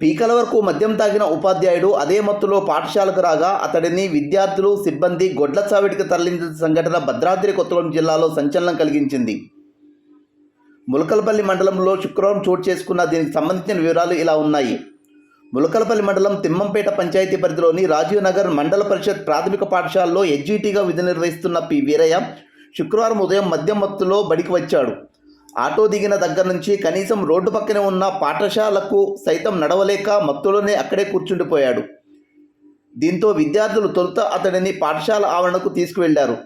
పీకల వరకు మద్యం తాగిన ఉపాధ్యాయుడు అదే మత్తులో పాఠశాలకు రాగా అతడిని విద్యార్థులు సిబ్బంది గొడ్ల చావిడికి తరలించిన సంఘటన భద్రాద్రి కొత్తగూడెం జిల్లాలో సంచలనం కలిగించింది. ములకలపల్లి మండలంలో శుక్రవారం చోటు చేసుకున్న దీనికి సంబంధించిన వివరాలు ఇలా ఉన్నాయి. ములకలపల్లి మండలం తిమ్మంపేట పంచాయతీ పరిధిలోని రాజీవ్ నగర్ మండల పరిషత్ ప్రాథమిక పాఠశాలలో ఎడ్జిటీగా విధులు నిర్వహిస్తున్న పి వీరయ్య శుక్రవారం ఉదయం మద్యం మత్తులో బడికి వచ్చాడు. ఆటో దిగిన దగ్గర నుంచి కనీసం రోడ్డు పక్కనే ఉన్న పాఠశాలకు సైతం నడవలేక మత్తులోనే అక్కడే కూర్చుండిపోయాడు. దీంతో విద్యార్థులు తొలుత అతడిని పాఠశాల ఆవరణకు తీసుకువెళ్ళారు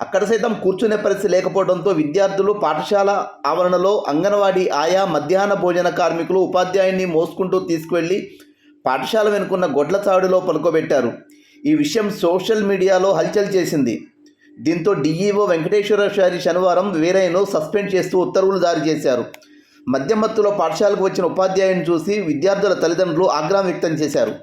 అక్కడ సైతం కూర్చునే పరిస్థితి లేకపోవడంతో విద్యార్థులు పాఠశాల ఆవరణలో అంగన్వాడీ ఆయా మధ్యాహ్న భోజన కార్మికులు ఉపాధ్యాయుని మోసుకుంటూ తీసుకువెళ్ళి పాఠశాల వెనుకున్న గొడ్ల చావిడిలో పలుకోబెట్టారు ఈ విషయం సోషల్ మీడియాలో హల్చల్ చేసింది. దీంతో డిఈఓ వెంకటేశ్వరచారి శనివారం వీరయ్యను సస్పెండ్ చేస్తూ ఉత్తర్వులు జారీ చేశారు. మధ్యమత్తులో పాఠశాలకు వచ్చిన ఉపాధ్యాయుని చూసి విద్యార్థుల తల్లిదండ్రులు ఆగ్రహం వ్యక్తం చేశారు.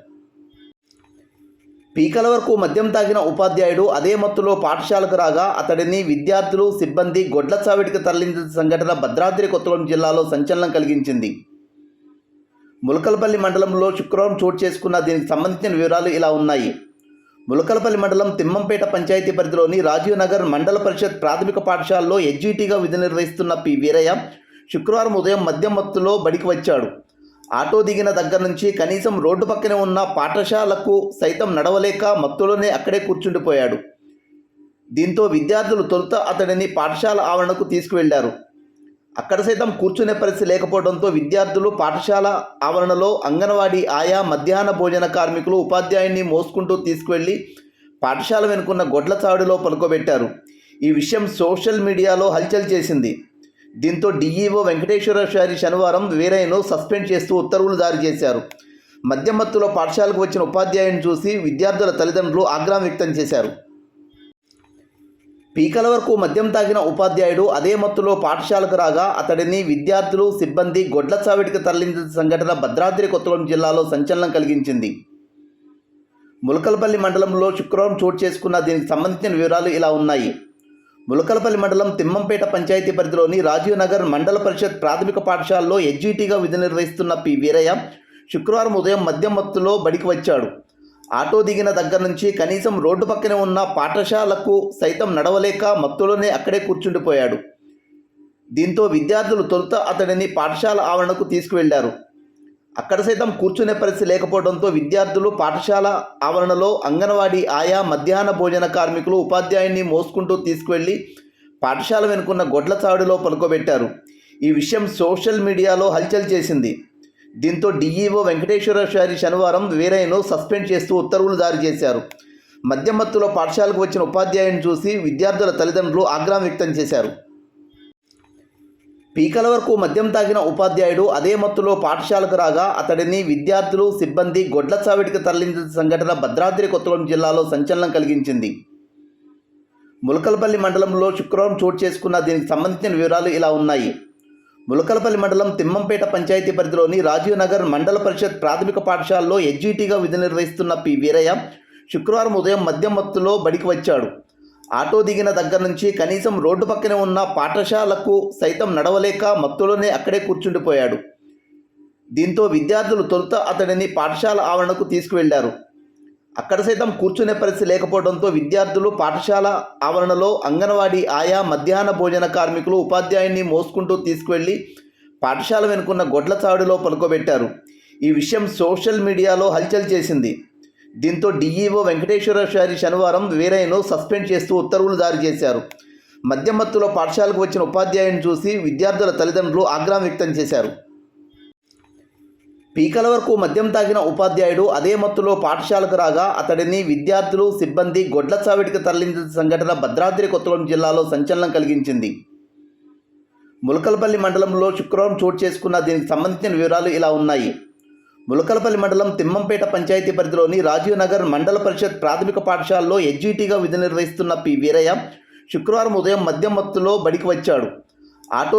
పీకల వరకు మద్యం తాగిన ఉపాధ్యాయుడు అదే మత్తులో పాఠశాలకు రాగా అతడిని విద్యార్థులు సిబ్బంది గొడ్ల చావిడికి తరలించిన సంఘటన భద్రాద్రి కొత్తగూడెం జిల్లాలో సంచలనం కలిగించింది. ములకలపల్లి మండలంలో శుక్రవారం చోటు చేసుకున్న దీనికి సంబంధించిన వివరాలు ఇలా ఉన్నాయి. ములకలపల్లి మండలం తిమ్మంపేట పంచాయతీ పరిధిలోని రాజీవ్ నగర్ మండల పరిషత్ ప్రాథమిక పాఠశాలలో ఎడ్జిటీగా విధి నిర్వహిస్తున్న పి వీరయ్య శుక్రవారం ఉదయం మద్యం మత్తులో బడికి వచ్చాడు. ఆటో దిగిన దగ్గర నుంచి కనీసం రోడ్డు పక్కనే ఉన్న పాఠశాలకు సైతం నడవలేక మత్తులోనే అక్కడే కూర్చుండిపోయాడు. దీంతో విద్యార్థులు తొలుత అతడిని పాఠశాల ఆవరణకు తీసుకువెళ్ళారు అక్కడ సైతం కూర్చునే పరిస్థితి లేకపోవడంతో విద్యార్థులు పాఠశాల ఆవరణలో అంగన్వాడీ ఆయా మధ్యాహ్న భోజన కార్మికులు ఉపాధ్యాయుని మోసుకుంటూ తీసుకువెళ్ళి పాఠశాల వెనుకున్న గొడ్ల చావుడిలో పలుకోబెట్టారు ఈ విషయం సోషల్ మీడియాలో హల్చల్ చేసింది. దీంతో డిఈఓ వెంకటేశ్వరచారి శనివారం వీరయ్యను సస్పెండ్ చేస్తూ ఉత్తర్వులు జారీ చేశారు. మధ్యమత్తులో పాఠశాలకు వచ్చిన ఉపాధ్యాయుని చూసి విద్యార్థుల తల్లిదండ్రులు ఆగ్రహం వ్యక్తం చేశారు. పీకల వరకు మద్యం తాగిన ఉపాధ్యాయుడు అదే మత్తులో పాఠశాలకు రాగా అతడిని విద్యార్థులు సిబ్బంది గొడ్ల చావిడికి తరలించిన సంఘటన భద్రాద్రి కొత్తగూడెం జిల్లాలో సంచలనం కలిగించింది. ములకలపల్లి మండలంలో శుక్రవారం చోటు చేసుకున్న దీనికి సంబంధించిన వివరాలు ఇలా ఉన్నాయి. ములకలపల్లి మండలం తిమ్మంపేట పంచాయతీ పరిధిలోని రాజీవ్ నగర్ మండల పరిషత్ ప్రాథమిక పాఠశాలలో ఎడ్జిటీగా విధి నిర్వహిస్తున్న పి వీరయ్య శుక్రవారం ఉదయం మద్యం మత్తులో బడికి వచ్చాడు. ఆటో దిగిన దగ్గర నుంచి కనీసం రోడ్డు పక్కనే ఉన్న పాఠశాలకు సైతం నడవలేక మత్తులోనే అక్కడే కూర్చుండిపోయాడు. దీంతో విద్యార్థులు తొలుత అతడిని పాఠశాల ఆవరణకు తీసుకువెళ్ళారు అక్కడ సైతం కూర్చునే పరిస్థితి లేకపోవడంతో విద్యార్థులు పాఠశాల ఆవరణలో అంగన్వాడీ ఆయా మధ్యాహ్న భోజన కార్మికులు ఉపాధ్యాయుని మోసుకుంటూ తీసుకువెళ్ళి పాఠశాల వెనుకున్న గొడ్ల చావిడిలో పలుకోబెట్టారు ఈ విషయం సోషల్ మీడియాలో హల్చల్ చేసింది. దీంతో డీఈఓ వెంకటేశ్వరచారి శనివారం వీరయ్యను సస్పెండ్ చేస్తూ ఉత్తర్వులు జారీ చేశారు. మధ్యమత్తులో పాఠశాలకు వచ్చిన ఉపాధ్యాయుని చూసి విద్యార్థుల తల్లిదండ్రులు ఆగ్రహం వ్యక్తం చేశారు. పీకల వరకు మద్యం తాగిన ఉపాధ్యాయుడు అదే మత్తులో పాఠశాలకు రాగా అతడిని విద్యార్థులు సిబ్బంది గొడ్ల చావిడికి తరలించిన సంఘటన భద్రాద్రి కొత్తగూడెం జిల్లాలో సంచలనం కలిగించింది. ములకలపల్లి మండలంలో శుక్రవారం చోటు చేసుకున్న దీనికి సంబంధించిన వివరాలు ఇలా ఉన్నాయి. ములకలపల్లి మండలం తిమ్మంపేట పంచాయతీ పరిధిలోని రాజీవ్ నగర్ మండల పరిషత్ ప్రాథమిక పాఠశాలలో ఎడ్జిటీగా విధులు నిర్వహిస్తున్న పి వీరయ్య శుక్రవారం ఉదయం మద్యం మత్తులో బడికి వచ్చాడు. ఆటో దిగిన దగ్గర నుంచి కనీసం రోడ్డు పక్కనే ఉన్న పాఠశాలకు సైతం నడవలేక మత్తులోనే అక్కడే కూర్చుండిపోయాడు. దీంతో విద్యార్థులు తొలుత అతడిని పాఠశాల ఆవరణకు తీసుకువెళ్ళారు అక్కడ సైతం కూర్చునే పరిస్థితి లేకపోవడంతో విద్యార్థులు పాఠశాల ఆవరణలో అంగన్వాడీ ఆయా మధ్యాహ్న భోజన కార్మికులు ఉపాధ్యాయుని మోసుకుంటూ తీసుకువెళ్ళి పాఠశాల వెనుకున్న గొడ్ల చావుడిలో పలుకోబెట్టారు ఈ విషయం సోషల్ మీడియాలో హల్చల్ చేసింది. దీంతో డిఈఓ వెంకటేశ్వరచారి శనివారం వీరయ్యను సస్పెండ్ చేస్తూ ఉత్తర్వులు జారీ చేశారు. మధ్యమత్తులో పాఠశాలకు వచ్చిన ఉపాధ్యాయుని చూసి విద్యార్థుల తల్లిదండ్రులు ఆగ్రహం వ్యక్తం చేశారు. పీకల వరకు మద్యం తాగిన ఉపాధ్యాయుడు అదే మత్తులో పాఠశాలకు రాగా అతడిని విద్యార్థులు సిబ్బంది గొడ్ల చావిడికి తరలించిన సంఘటన భద్రాద్రి కొత్తగూడెం జిల్లాలో సంచలనం కలిగించింది. ములకలపల్లి మండలంలో శుక్రవారం చోటు చేసుకున్న దీనికి సంబంధించిన వివరాలు ఇలా ఉన్నాయి. ములకలపల్లి మండలం తిమ్మంపేట పంచాయతీ పరిధిలోని రాజీవ్ నగర్ మండల పరిషత్ ప్రాథమిక పాఠశాలలో ఎడ్జిటీగా విధులు నిర్వహిస్తున్న పి. వీరయ్య శుక్రవారం ఉదయం మద్యం మత్తులో బడికి వచ్చాడు. ఆటో